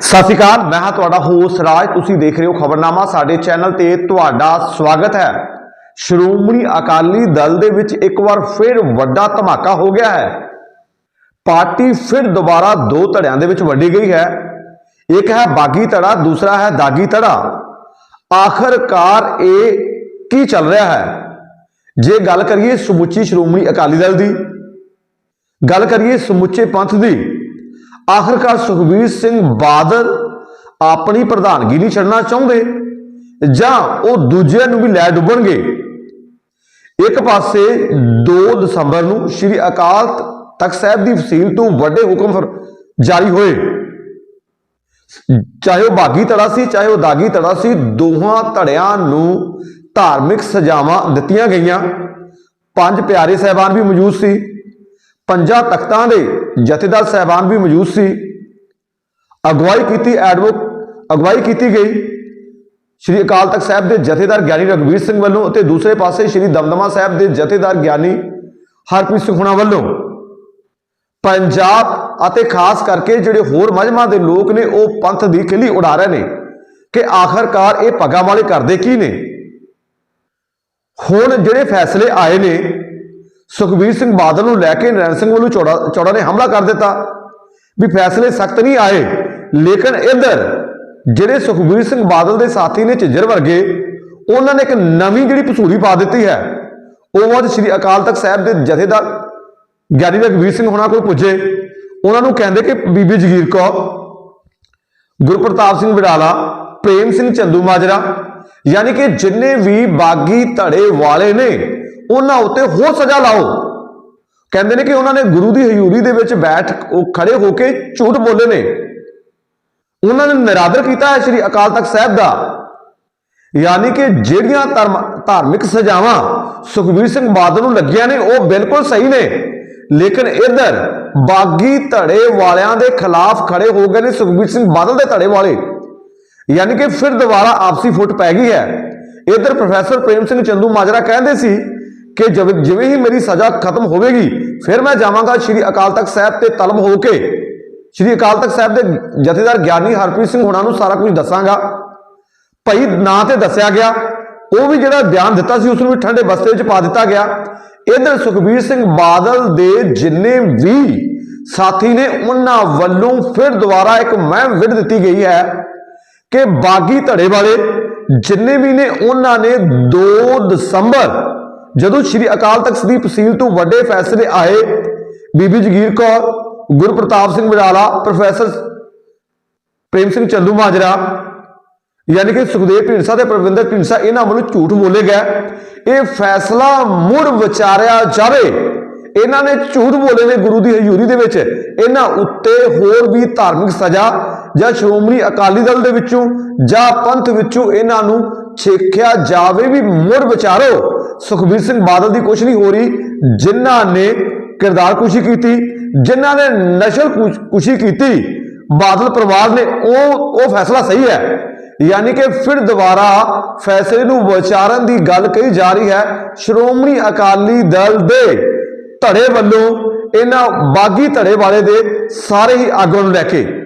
ਸਤਿ ਸ਼੍ਰੀ ਅਕਾਲ, ਮੈਂ ਹਾਂ ਤੁਹਾਡਾ ਹੋਸਟ ਰਾਜ। ਤੁਸੀਂ ਦੇਖ ਰਹੇ ਹੋ ਖਬਰਨਾਮਾ। ਸਾਡੇ ਚੈਨਲ ਤੇ ਤੁਹਾਡਾ ਸਵਾਗਤ ਹੈ। ਸ਼੍ਰੋਮਣੀ ਅਕਾਲੀ ਦਲ ਦੇ ਵਿੱਚ ਇੱਕ ਵਾਰ ਫਿਰ ਵੱਡਾ ਧਮਾਕਾ ਹੋ ਗਿਆ ਹੈ। ਪਾਰਟੀ ਫਿਰ ਦੁਬਾਰਾ ਦੋ ਧੜਿਆਂ ਦੇ ਵਿੱਚ ਵੰਡੀ ਗਈ ਹੈ। ਇੱਕ ਹੈ ਬਾਗੀ ਧੜਾ, ਦੂਸਰਾ ਹੈ ਦਾਗੀ ਧੜਾ। ਆਖਰਕਾਰ ਇਹ ਕੀ ਚੱਲ ਰਿਹਾ ਹੈ? ਜੇ ਗੱਲ ਕਰੀਏ ਸਮੁੱਚੀ ਸ਼੍ਰੋਮਣੀ ਅਕਾਲੀ ਦਲ ਦੀ, ਗੱਲ ਕਰੀਏ ਸਮੁੱਚੇ ਪੰਥ ਦੀ ਆਖਰਕਾਰ ਸੁਖਬੀਰ ਸਿੰਘ ਬਾਦਲ ਆਪਣੀ ਪ੍ਰਧਾਨਗੀ ਨਹੀਂ ਛੱਡਣਾ ਚਾਹੁੰਦੇ? ਜਾਂ ਉਹ ਦੂਜਿਆਂ ਨੂੰ ਵੀ ਲੈ ਡੁੱਬਣਗੇ? ਇੱਕ ਪਾਸੇ 2 ਦਸੰਬਰ ਨੂੰ ਸ੍ਰੀ ਅਕਾਲ ਤਖਤ ਸਾਹਿਬ ਦੀ ਫਸੀਲ ਤੋਂ ਵੱਡੇ ਹੁਕਮ ਜਾਰੀ ਹੋਏ। ਚਾਹੇ ਉਹ ਬਾਗੀ ਧੜਾ ਸੀ, ਚਾਹੇ ਉਹ ਦਾਗੀ ਧੜਾ ਸੀ, ਦੋਹਾਂ ਧੜਿਆਂ ਨੂੰ ਧਾਰਮਿਕ ਸਜ਼ਾਵਾਂ ਦਿੱਤੀਆਂ ਗਈਆਂ। ਪੰਜ ਪਿਆਰੇ ਸਹਿਬਾਨ ਵੀ ਮੌਜੂਦ ਸੀ। ਪੰਜਾਂ ਤਖਤਾਂ ਦੇ ਜਥੇਦਾਰ ਸਹਿਬਾਨ ਵੀ ਮੌਜੂਦ ਸੀ। ਅਗਵਾਈ ਕੀਤੀ ਐਡਵੋਕ ਅਗਵਾਈ ਕੀਤੀ ਗਈ। ਸ਼੍ਰੀ ਅਕਾਲ ਤਖਤ ਸਾਹਿਬ ਦੇ ਜਥੇਦਾਰ ਗਿਆਨੀ ਰਗਵੀਰ ਸਿੰਘ ਵੱਲੋਂ ਅਤੇ ਦੂਸਰੇ ਪਾਸੇ ਸ਼੍ਰੀ ਦਮਦਮਾ ਸਾਹਿਬ ਦੇ ਜਥੇਦਾਰ ਗਿਆਨੀ ਹਰਪ੍ਰੀਤ ਸਿੰਘ ਹੁਣਾ ਵੱਲੋਂ। ਪੰਜਾਬ ਅਤੇ ਖਾਸ ਕਰਕੇ ਜਿਹੜੇ ਹੋਰ ਮਜਮਾ ਦੇ ਲੋਕ ਨੇ, ਉਹ ਪੰਥ ਦੀ ਖਿੱਲੀ ਉਡਾ ਰਹੇ ਨੇ ਕਿ ਆਖਰਕਾਰ ਇਹ ਪੱਗਾਂ ਵਾਲੇ ਕਰਦੇ ਕੀ ਨੇ? ਹੁਣ ਜਿਹੜੇ ਫੈਸਲੇ ਆਏ ਨੇ ਸੁਖਬੀਰ ਸਿੰਘ ਬਾਦਲ ਨੂੰ ਲੈ ਕੇ ਨਰੈਣ ਸਿੰਘ ਵੱਲੋਂ ਚੌੜਾ ਚੌੜਾ ਨੇ ਹਮਲਾ ਕਰ ਦਿੱਤਾ। ਵੀ ਫੈਸਲੇ ਸਖਤ ਨਹੀਂ ਆਏ, ਲੇਕਿਨ ਇੱਧਰ ਜਿਹੜੇ ਸੁਖਬੀਰ ਸਿੰਘ ਬਾਦਲ ਦੇ ਸਾਥੀ ਨੇ ਝਿੱਜਰ ਵਰਗੇ, ਉਹਨਾਂ ਨੇ ਇੱਕ ਨਵੀਂ ਜਿਹੜੀ ਪਸੂੜੀ ਪਾ ਦਿੱਤੀ ਹੈ। ਉਹ ਅੱਜ ਸ੍ਰੀ ਅਕਾਲ ਤਖਤ ਸਾਹਿਬ ਦੇ ਜਥੇਦਾਰ ਗਿਆਨੀ ਰਘਵੀਰ ਸਿੰਘ ਹੋਣਾ ਕੋਲ ਪੁੱਜੇ। ਉਹਨਾਂ ਨੂੰ ਕਹਿੰਦੇ ਕਿ ਬੀਬੀ ਜਗੀਰ ਕੌਰ, ਗੁਰਪ੍ਰਤਾਪ ਸਿੰਘ ਵਿਡਾਲਾ, ਪ੍ਰੇਮ ਸਿੰਘ ਚੰਦੂ ਮਾਜਰਾ, ਯਾਨੀ ਕਿ ਜਿੰਨੇ ਵੀ ਬਾਗੀ ਧੜੇ ਵਾਲੇ ਨੇ ਉਹਨਾਂ ਉੱਤੇ ਹੋਰ ਸਜ਼ਾ ਲਾਓ। ਕਹਿੰਦੇ ਨੇ ਕਿ ਉਹਨਾਂ ਨੇ ਗੁਰੂ ਦੀ ਹਜ਼ੂਰੀ ਦੇ ਵਿੱਚ ਬੈਠ ਉਹ ਖੜੇ ਹੋ ਕੇ ਝੂਠ ਬੋਲੇ ਨੇ। ਉਹਨਾਂ ਨੇ ਨਿਰਾਦਰ ਕੀਤਾ ਹੈ ਸ੍ਰੀ ਅਕਾਲ ਤਖਤ ਸਾਹਿਬ ਦਾ। ਯਾਨੀ ਕਿ ਜਿਹੜੀਆਂ ਧਰਮ- ਧਾਰਮਿਕ ਸਜ਼ਾਵਾਂ ਸੁਖਬੀਰ ਸਿੰਘ ਬਾਦਲ ਨੂੰ ਲੱਗੀਆਂ ਨੇ, ਉਹ ਬਿਲਕੁਲ ਸਹੀ ਨੇ। ਲੇਕਿਨ ਇੱਧਰ ਬਾਗੀ ਧੜੇ ਵਾਲਿਆਂ ਦੇ ਖਿਲਾਫ ਖੜੇ ਹੋ ਗਏ ਨੇ ਸੁਖਬੀਰ ਸਿੰਘ ਬਾਦਲ ਦੇ ਧੜੇ ਵਾਲੇ। ਯਾਨੀ ਕਿ ਫਿਰ ਦੁਬਾਰਾ ਆਪਸੀ ਫੁੱਟ ਪੈ ਗਈ ਹੈ। ਇੱਧਰ ਪ੍ਰੋਫੈਸਰ ਪ੍ਰੇਮ ਸਿੰਘ ਚੰਦੂ ਮਾਜਰਾ ਕਹਿੰਦੇ ਸੀ ਕਿ ਜਦ- ਜਿਵੇਂ ਹੀ ਮੇਰੀ ਸਜ਼ਾ ਖਤਮ ਹੋਵੇਗੀ, ਫਿਰ ਮੈਂ ਜਾਵਾਂਗਾ ਸ੍ਰੀ ਅਕਾਲ ਤਖਤ ਸਾਹਿਬ ਤੇ ਤਲਬ ਹੋ ਕੇ। ਸ੍ਰੀ ਅਕਾਲ ਤਖਤ ਸਾਹਿਬ ਦੇ ਜਥੇਦਾਰ ਗਿਆਨੀ ਹਰਪ੍ਰੀਤ ਸਿੰਘ ਹੋਣਾ ਨੂੰ ਸਾਰਾ ਕੁਝ ਦੱਸਾਂਗਾ। ਭਾਈ ਨਾਂ ਤੇ ਦੱਸਿਆ ਗਿਆ, ਉਹ ਵੀ ਜਿਹੜਾ ਬਿਆਨ ਦਿੱਤਾ ਸੀ, ਉਸ ਨੂੰ ਵੀ ਠੰਡੇ ਬਸਤੇ ਵਿੱਚ ਪਾ ਦਿੱਤਾ ਗਿਆ। ਇਧਰ ਸੁਖਬੀਰ ਸਿੰਘ ਬਾਦਲ ਦੇ ਜਿੰਨੇ ਵੀ ਸਾਥੀ ਨੇ, ਉਹਨਾਂ ਵੱਲੋਂ ਫਿਰ ਦੁਬਾਰਾ ਇੱਕ ਮਹਿਮ ਵਿੱਢ ਦਿੱਤੀ ਗਈ ਹੈ ਕਿ ਬਾਗੀ ਧੜੇ ਵਾਲੇ ਜਿੰਨੇ ਵੀ ਨੇ, ਉਹਨਾਂ ਨੇ 2 ਦਸੰਬਰ ਜਦੋਂ ਸ੍ਰੀ ਅਕਾਲ ਤਖਤ ਦੀ ਤਹਿਸੀਲ ਤੋਂ ਵੱਡੇ ਫੈਸਲੇ ਆਏ, ਬੀਬੀ ਜਗੀਰ ਕੌਰ, ਗੁਰਪ੍ਰਤਾਪ ਸਿੰਘ ਵਿਡਾਲਾ ਪ੍ਰੋਫੈਸਰ ਪ੍ਰੇਮ ਸਿੰਘ ਚੰਦੂ ਮਾਜਰਾ, ਯਾਨੀ ਕਿ ਸੁਖਦੇਵ ਢੀਂਡਸਾ ਤੇ ਪ੍ਰਵਿੰਦਰ ਢੀਂਡਸਾ ਇਹਨਾਂ ਵੱਲੋਂ ਝੂਠ ਬੋਲੇ ਗਏ। ਇਹ ਫੈਸਲਾ ਮੁੜ ਵਿਚਾਰਿਆ ਜਾਵੇ, ਇਹਨਾਂ ਨੇ ਝੂਠ ਬੋਲੇ ਨੇ ਗੁਰੂ ਦੀ ਹਜ਼ੂਰੀ ਦੇ ਵਿੱਚ। ਇਹਨਾਂ ਉੱਤੇ ਹੋਰ ਵੀ ਧਾਰਮਿਕ ਸਜ਼ਾ ਜਾਂ ਸ਼੍ਰੋਮਣੀ ਅਕਾਲੀ ਦਲ ਦੇ ਵਿੱਚੋਂ ਜਾਂ ਪੰਥ ਵਿੱਚੋਂ ਇਹਨਾਂ ਨੂੰ ਛੇਕਿਆ ਜਾਵੇ ਵੀ ਮੁੜ ਵਿਚਾਰੋ। ਸੁਖਬੀਰ ਸਿੰਘ ਬਾਦਲ ਦੀ ਕੁਛ ਨਹੀਂ ਹੋ ਰਹੀ। ਜਿਨ੍ਹਾਂ ਨੇ ਕਿਰਦਾਰ ਕੁਸ਼ੀ ਕੀਤੀ, ਜਿਨ੍ਹਾਂ ਨੇ ਨਸ਼ਲ ਕੁਸ਼- ਕੁਸ਼ੀ ਕੀਤੀ, ਬਾਦਲ ਪਰਿਵਾਰ ਨੇ ਉਹ ਉਹ ਫੈਸਲਾ ਸਹੀ ਹੈ। ਯਾਨੀ ਕਿ ਫਿਰ ਦੁਬਾਰਾ ਫੈਸਲੇ ਨੂੰ ਵਿਚਾਰਨ ਦੀ ਗੱਲ ਕਹੀ ਜਾ ਰਹੀ ਹੈ। ਸ਼੍ਰੋਮਣੀ ਅਕਾਲੀ ਦਲ ਦੇ ਧੜੇ ਵੱਲੋਂ, ਇਹਨਾਂ ਬਾਗੀ ਧੜੇ ਵਾਲੇ ਦੇ ਸਾਰੇ ਹੀ ਆਗੂਆਂ ਨੂੰ ਲੈ ਕੇ।